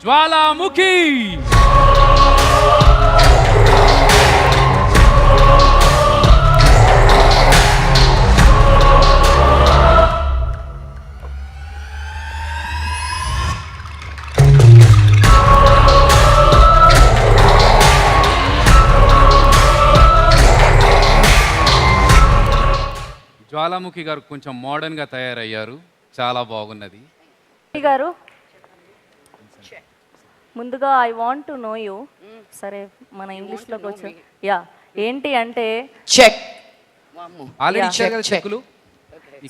జ్వాలాముఖి. జ్వాలాముఖి గారు కొంచెం మోడర్న్గా తయారయ్యారు. చాలా బాగున్నది. గారు. ముందుగా I want to know you సరే మన ఇంగ్లీష్లోకి వచ్చా. యా ఏంటి అంటే చెక్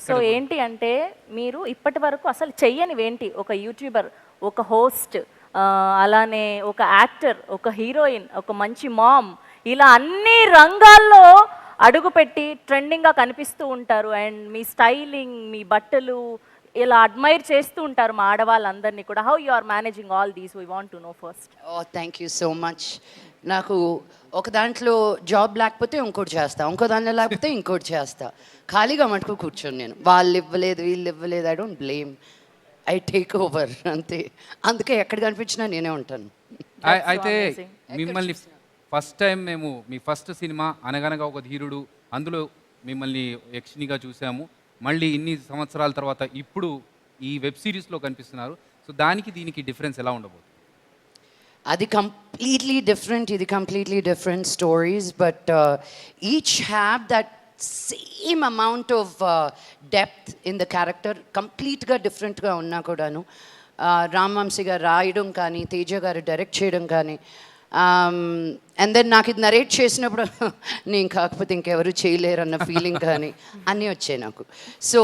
సో ఏంటి అంటే మీరు ఇప్పటి వరకు అసలు చెయ్యనివి ఏంటి ఒక యూట్యూబర్ ఒక హోస్ట్ అలానే ఒక యాక్టర్ ఒక హీరోయిన్ ఒక మంచి మామ్ ఇలా అన్ని రంగాల్లో అడుగుపెట్టి ట్రెండింగ్గా కనిపిస్తూ ఉంటారు. అండ్ మీ స్టైలింగ్ మీ బట్టలు ఇలా అడ్మైర్ చేస్తూ ఉంటారు మా ఆడవాళ్ళందరినీ కూడా. How you are managing all these we want to know first oh thank you so much నాకు ఒక దాంట్లో జాబ్ లేకపోతే ఇంకోటి చేస్తా. ఇంకో దాంట్లో లేకపోతే ఇంకోటి చేస్తా. ఖాళీగా మటుకు కూర్చొని నేను. వాళ్ళు ఇవ్వలేదు వీళ్ళు ఇవ్వలేదు I don't blame I take over అంతే. అందుకే ఎక్కడ కనిపించినా నేనే ఉంటాను. అయి- అయితే. మిమ్మల్ని ఫస్ట్ టైం మేము మీ ఫస్ట్ సినిమా అనగనగా ఒక ధీరుడు. అందులో మిమ్మల్ని యక్షినిగా చూసాము. మళ్ళీ ఇన్ని సంవత్సరాల తర్వాత ఇప్పుడు ఈ వెబ్ సిరీస్లో కనిపిస్తున్నారు. సో దానికి దీనికి డిఫరెన్స్ ఎలా ఉండబోతుంది? అది కంప్లీట్లీ డిఫరెంట్. ఇది completely different stories. But each have that same amount of depth in the character కంప్లీట్గా డిఫరెంట్గా ఉన్నా కూడాను. Uh, రామ్వంశీ గారు రాయడం కానీ తేజ గారు డైరెక్ట్ చేయడం కానీ Um, అండ్ దెన్ నాకు ఇది నరేట్ చేసినప్పుడు నేను కాకపోతే ఇంకెవరు చేయలేరు అన్న ఫీలింగ్ కానీ అన్నీ వచ్చాయి నాకు. సో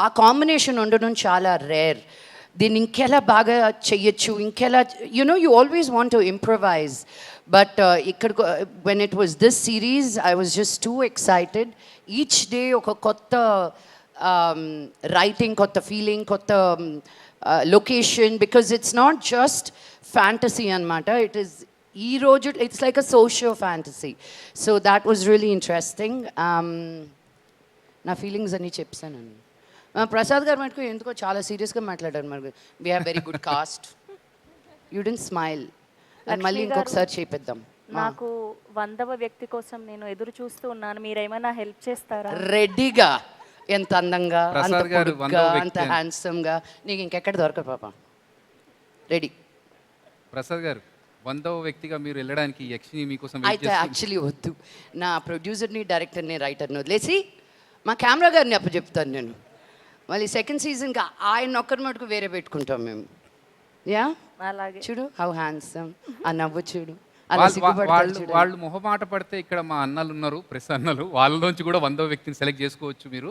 ఆ కాంబినేషన్ ఉండడం చాలా రేర్ దీన్ని ఇంకెలా బాగా చెయ్యొచ్చు ఇంకెలా you know you always want to improvise but ఇక్కడ when it was this series I was just too excited each day ఒక కొత్త రైటింగ్ కొత్త ఫీలింగ్ కొత్త location because it's not just fantasy అనమాట ఇట్ ఈస్ ఈ రోజు it's like a socio fantasy so that was really interesting నా feelings అన్నీ చెప్పాను. ప్రసాద్ గారు మటుకు ఎందుకో చాలా సీరియస్గా మాట్లాడారు మరి. We have very good cast you didn't smile మళ్ళీ లక్ష్మి గారు, ఇంకొకసారి చేపిద్దాం నాకు వందవ వ్యక్తి కోసం నేను ఎదురు చూస్తూ ఉన్నాను. మీరేమైనా హెల్ప్ చేస్తారా? రెడీగా ఎంత అందంగా అంత ప్రసాద్ గారు పొడుగ్గా, అంత. హ్యాండ్సమ్గా నీకు ఇంకెక్కడ దొరకదు పాప? రెడీ ప్రసాద్ గారు వందవ వ్యక్తిగా మీరు వెళ్ళడానికి ఈ యక్షిని మీకోసం వెయిట్ అయితే యాక్చువల్లీ వద్దు. నా ప్రొడ్యూసర్ని డైరెక్టర్ని రైటర్ని వదిలేసి మా కెమెరా గారిని అప్పచెప్తాను నేను. మళ్ళీ సెకండ్ సీజన్కి ఆయన ఒక్కరి మటుకు వేరే పెట్టుకుంటాం మేము. యా? అలాగే. చూడు హౌ హ్యాండ్సమ్ ఆ నవ్వు చూడు వాళ్ళు- వాళ్ళు మొహమాట పడితే ఇక్కడ మా అన్నలు ఉన్నారు ప్రెస్ అన్నలు వాళ్ళలోంచి కూడా వందవ వ్యక్తిని సెలెక్ట్ చేసుకోవచ్చు మీరు.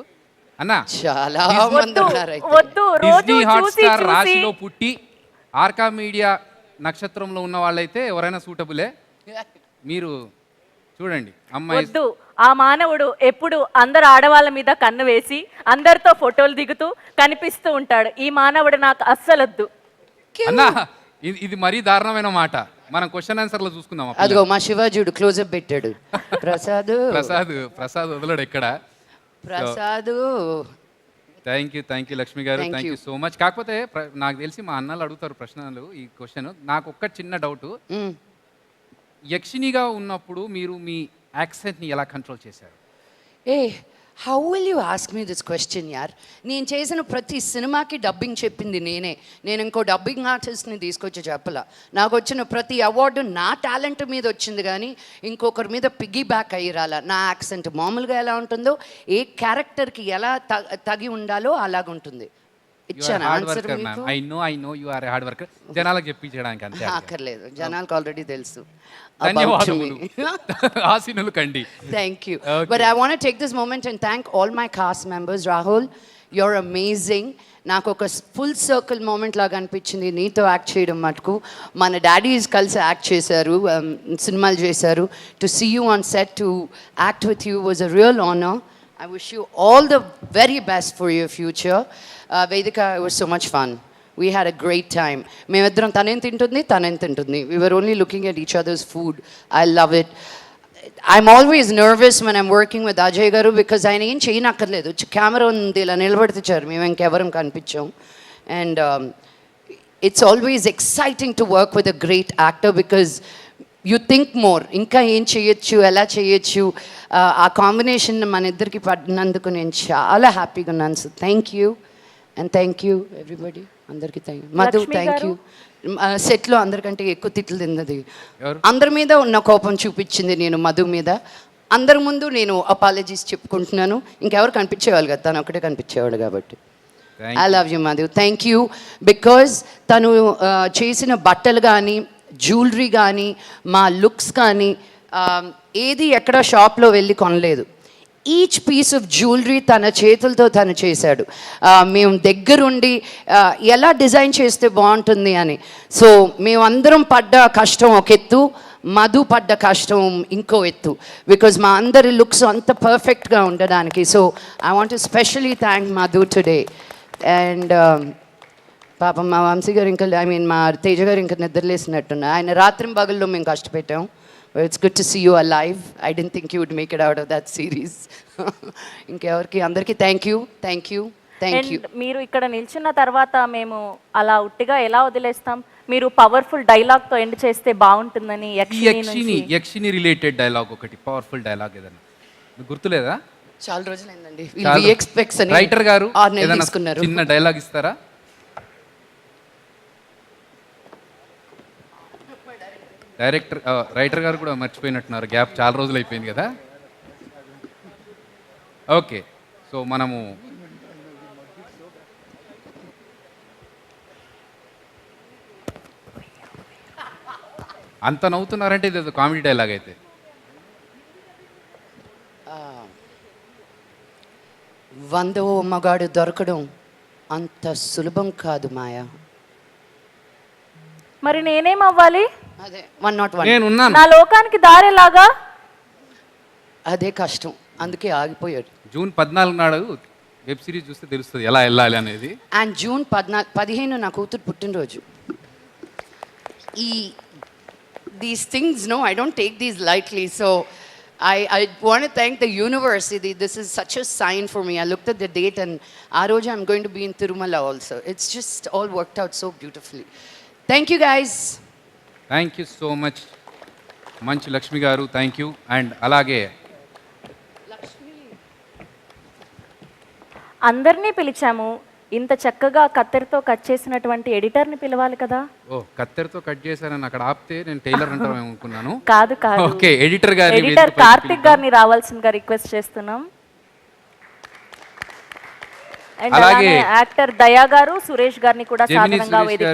అన్న చాలా మంది ఉన్నారు అయితే. వద్దు రోజు డిజ్నీ చూసి హాట్స్టార్ చూసి రాశిలో పుట్టి ఆర్కా మీడియా నక్షత్రంలో ఉన్న వాళ్ళైతే ఎవరైనా సూటబులే? మీరు చూడండి అమ్మాయి వద్దు. ఆ మానవుడు ఎప్పుడు అందరు ఆడవాళ్ళ మీద కన్ను వేసి అందరితో ఫోటోలు దిగుతూ కనిపిస్తూ ఉంటాడు. ఈ మానవుడు నాకు అస్సలొద్దు. అన్న ఇది ఇది మరీ దారుణమైన మాట. మనం క్వశ్చన్ ఆన్సర్లో చూసుకుందాం అదిగో మా శివాజీడు క్లోజప్ పెట్టాడు. ప్రసాద్. ప్రసాద్ ప్రసాద్ వదలడు ఎక్కడ? Prasad. Thank you thank you Lakshmi garu. Thank you. So much కాకపోతే నాకు తెలిసి మా అన్నలు అడుగుతారు ప్రశ్నలు ఈ క్వశ్చన్ నాకు ఒక్క చిన్న డౌట్. యక్షినిగా ఉన్నప్పుడు మీరు మీ యాక్సెంట్ని ఎలా కంట్రోల్ చేశారు? ఏ how will you ask me this question యార్ నేను చేసిన ప్రతి సినిమాకి డబ్బింగ్ చెప్పింది నేనే. నేను ఇంకో డబ్బింగ్ ఆర్టిస్ట్ని తీసుకొచ్చి చెప్పలా. నాకు వచ్చిన ప్రతి అవార్డు నా టాలెంట్ మీద వచ్చింది కానీ ఇంకొకరి మీద పిగ్గీ బ్యాక్ అయ్యి రాలా. నా యాక్సెంట్ మామూలుగా ఎలా ఉంటుందో ఏ క్యారెక్టర్కి ఎలా త- తగి ఉండాలో అలాగుంటుంది. ఇచ్చాను. Answer I know I know you are hard worker జనాలకు చెప్పించడానికి అంతే అక్కర్లేదు. జనాలకు ఆల్రెడీ తెలుసు. ధన్యవాదములు. ఆశీనులు కండి. Thank you. Okay. But I want to take this moment and thank all my cast members. Rahul, you're amazing. నాకు ఒక ఫుల్ సర్కిల్ మూమెంట్ లాగా అనిపించింది నీతో యాక్ట్ చేయడం మటుకు. మన డాడీస్ కలిసి యాక్ట్ చేశారు um, సినిమాలు చేశారు. To see you on set to act with you was a real honour I wish you all the very best for your future Vedika it was so much fun we had a great time మేమిద్దరం తనేం తింటుంది తనేం తింటుంది we were only looking at each others food I love it I'm always nervous మన I'm working with Ajay garu because ఆయన ఏం చేయనక్కర్లేదు. Camera ఉంది ఇలా నిలబడితే చారు మేము ఇంకెవరం కనిపించాం. And it's always exciting to work with a great actor because you think more. ఇంకా ఏం చేయొచ్చు? ఎలా చేయొచ్చు? ఆ, కాంబినేషన్ మన ఇద్దరికి పడినందుకు నేను చాలా హ్యాపీగా ఉన్నాను. So thank you and thank you everybody అందరికీ thank you Madhu thank? You సెట్లో అందరికంటే ఎక్కువ తిట్లు తిన్నది? అందరి మీద ఉన్న కోపం చూపించింది నేను మధు మీద. అందరి ముందు నేను అపాలజీస్ చెప్పుకుంటున్నాను. ఇంకెవరు కనిపించేవాళ్ళు కదా. తను ఒకటే కనిపించేవాడు కాబట్టి. Thank I love you Madhu. Thank you because తను చేసిన బట్టలు కానీ జ్యువెలరీ కానీ మా లుక్స్ కానీ ఏది ఎక్కడ షాప్లో వెళ్ళి కొనలేదు. ఈచ్ పీస్ ఆఫ్ జ్యువెలరీ తన చేతులతో తను చేశాడు. మేము దగ్గరుండి ఎలా డిజైన్ చేస్తే బాగుంటుంది అని. సో మేమందరం పడ్డ కష్టం ఒక ఎత్తు మధు పడ్డ కష్టం ఇంకో ఎత్తు. బికాజ్ మా అందరి లుక్స్ అంత పర్ఫెక్ట్గా ఉండడానికి. So I want specially thank Madhu today and పాపం మా వంశీ గారు ఇంకా ఐ మీన్ మా తేజ గారు ఇంకా నిద్రలేసినట్టున్నా ఆయన రాత్రి పగల్లో మేము కష్టపెట్టాం. It's good to see you alive I didn't think you would make it out of that series ఇంకెవరికి? అందరికీ thank you thank you thank you and మీరు ఇక్కడ నిల్చున్న తర్వాత మేము అలా ఉట్టిగా ఎలా వదిలేస్తాం? మీరు పవర్ఫుల్ డైలాగ్తో ఎండ్ చేస్తే బాగుంటుందని యక్షిని యక్షిని రిలేటెడ్ డైలాగ్ ఒకటి పవర్ఫుల్ డైలాగ్ ఏదన్నా. మీకు గుర్తులేదా? చాలా రోజులైందండి. చాలా- ఎక్స్పెక్ట్స్ అని రైటర్ గారు చిన్న డైలాగ్ ఇస్తారా? డైరెక్టర్ రైటర్ గారు కూడా మర్చిపోయినట్టున్నారు. గ్యాప్ చాలా రోజులు అయిపోయింది కదా? ఓకే. సో మనము అంత నవ్వుతున్నారంటే ఇది కామెడీ డైలాగ్ అయితే. వందో మగాడు దొరకడం అంత సులభం కాదు మాయా. మరి నేనేం అవ్వాలి? అదే వన్ నాట్ వన్ నేనున్నాను. నా లోకానికి దారేలాగా? అదే కష్టం అందుకే ఆగిపోయాడు. జూన్ పద్నాలుగు నాడు వెబ్ సిరీస్ చూస్తే తెలుస్తుంది ఎలా వెళ్ళాలి అనేది. అండ్ జూన్ పద్నా పదిహేను నా కూతురు పుట్టినరోజు. ఈ these things know I don't take these lightly so I I want thank the universe ఇది this is such a sign for me I look the date and ఆ రోజు I'm going to be in Tirumala also it's just all worked out so beautifully thank you guys thank you so much మంచి Lakshmi garu thank you and అలాగే అందరినీ పిలిచాము. ఇంత చక్కగా కత్తెరతో cut చేసినటువంటి ఎడిటర్ని పిలవాలి కదా. ఓ కత్తెరతో కట్ చేశానని అక్కడ ఆపితే నేను టైలర్ అంటాం అనుకున్నాను. కాదు కాదు. ఓకే ఎడిటర్ గారి ఎడిటర్ కార్తిక్ గారిని రావాల్సిందిగా రిక్వెస్ట్ చేస్తున్నాం. And అలాగే యాక్టర్ దయా గారు సురేష్ గారిని కూడా సాధారణంగా వేదిక